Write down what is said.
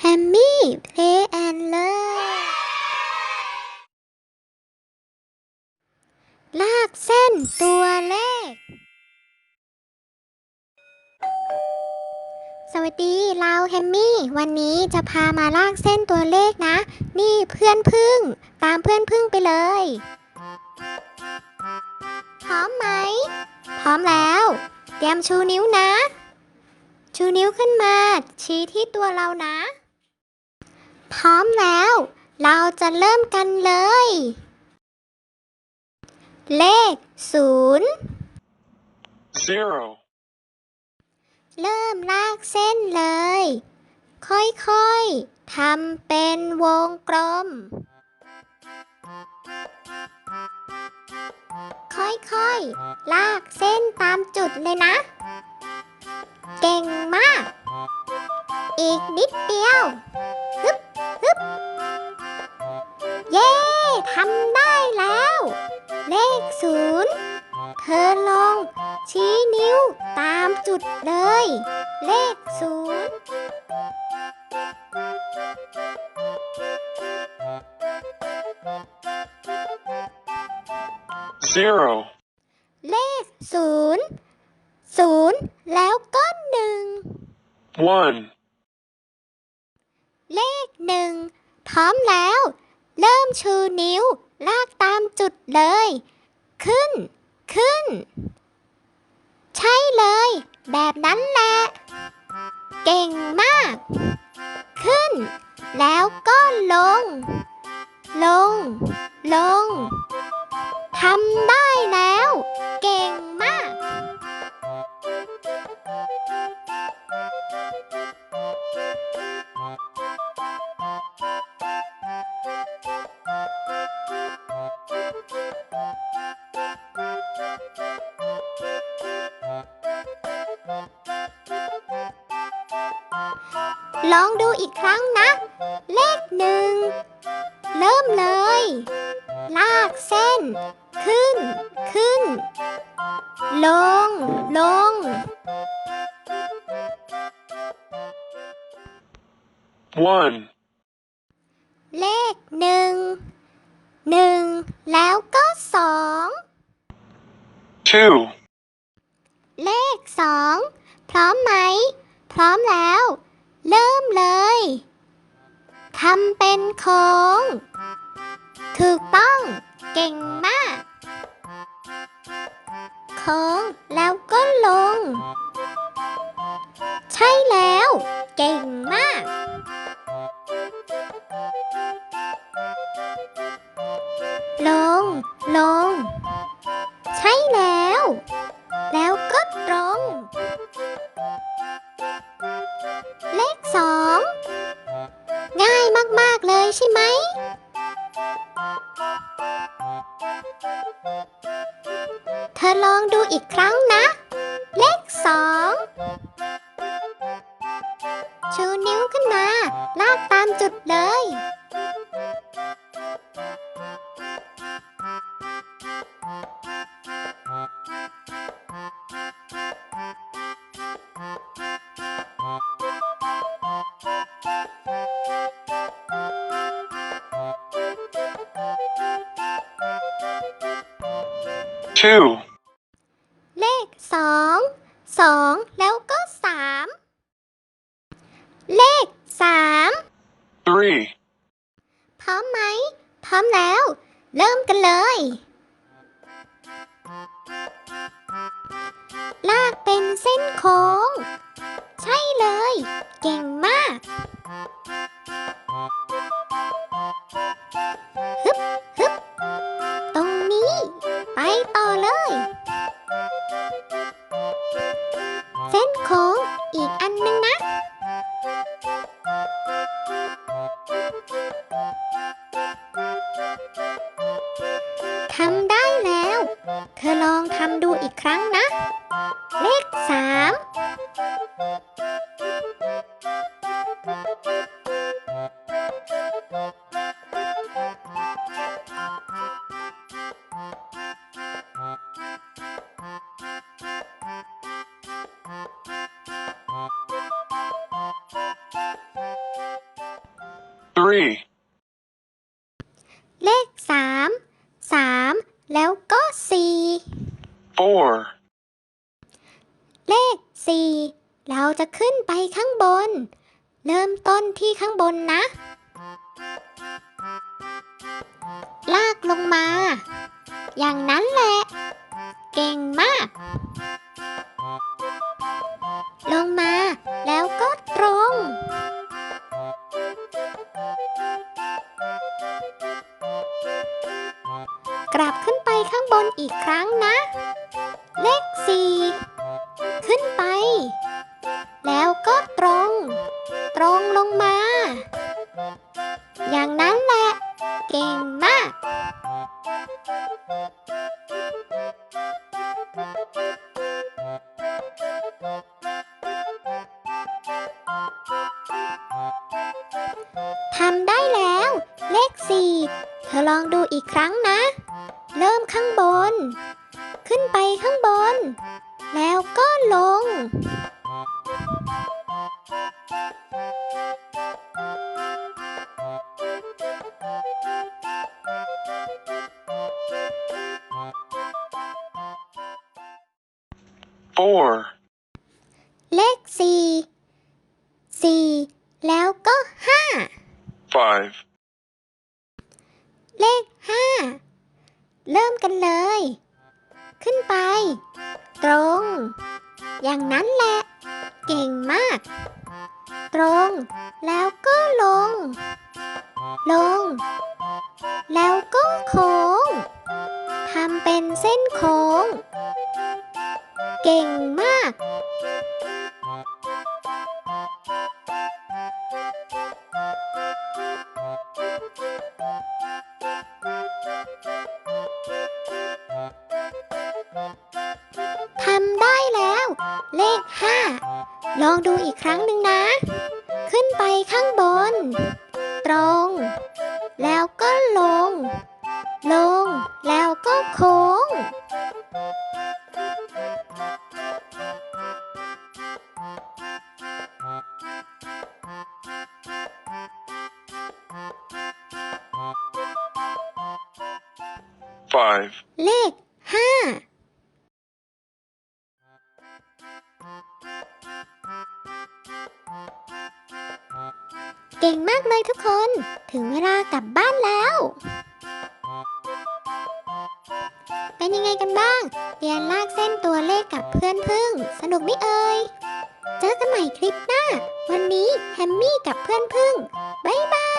แฮมมี่เพลย์แอนเลอร์ลากเส้นตัวเลข สวัสดี เราแฮมมี่ วันนี้จะพามาลากเส้นตัวเลขนะ นี่เพื่อนพึ่ง ตามเพื่อนพึ่งไปเลย พร้อมไหม พร้อมแล้ว เตรียมชูนิ้วนะ ชูนิ้วขึ้นมา ชี้ที่ตัวเรานะ พร้อมแล้ว เราจะเริ่มกันเลย เลขศูนย์ zero, เริ่มลากเส้นเลย ค่อยๆ ทำเป็นวงกลม ค่อยๆ ลากเส้นตามจุดเลยนะ เก่งมาก อีกนิดเดียวฮึบฮึบเย้ทำได้แล้ว เลขศูนย์เธอลองชี้นิ้วตามจุดเลย เลขศูนย์ zero, เลขศูนย์ศูนย์แล้วก็หนึ่ง one, เลขหนึ่งพร้อมแล้ว เริ่มชูนิ้ว ลากตามจุดเลย ขึ้น ขึ้น ใช่เลย แบบนั้นแหละ เก่งมาก ขึ้น แล้วก็ลง ลง ลงทำได้แล้ว เก่ง ลองดูอีกครั้งนะ เลขหนึ่ง เริ่มเลย ลากเส้น ขึ้น ขึ้น ลง ลง one, เลขหนึ่ง หนึ่ง แล้วก็สอง two, เลขสอง พร้อมไหม พร้อมแล้ว เริ่มเลยทำเป็นโค้ง ถูกต้อง เก่งมาก โค้ง อลองดูอีกครั้งนะ เลขสองชูนิ้วขึ้นมา ลากตามจุดเลย two, เลขสอง สองแล้วก็สาม เลขสาม three, พร้อมไหม พ ร้อมแล้ว เริ่มกันเลย ลากเป็นเส้นโค้ง ใช่เลย เก่งมาก แล้ว เธอลองทำดูอีกครั้งนะ เลขสาม three สี่ four, เลขสี่เราจะขึ้นไปข้างบน เริ่มต้นที่ข้างบนนะ ลากลงมา อย่างนั้นแหละ เก่ง ขึ้นไปข้างบน แล้วก็ลง four, เลขสี่สี่แล้วก็ห้า five, เลขห้า เริ่มกันเลย ขึ้นไป ตรง อย่างนั้นแหละ เก่งมาก ตรง แล้วก็ลง ลง แล้วก็โค้งทำเป็นเส้นโค้ง เก่งมาก เลขห้าลองดูอีกครั้งหนึ่งนะ ขึ้นไปข้างบน ตรง แล้วก็ลง ลง แล้วก็โค้ง five, เลข เก่งมากเลยทุกคน ถึงเวลากลับบ้านแล้ว เป็นยังไงกันบ้าง เรียนลากเส้นตัวเลขกับเพื่อนพึ่ง สนุกไหมเอ่ย เจอกันใหม่คลิปหน้า วันนี้แฮมมี่กับเพื่อนพึ่ง บ๊ายบาย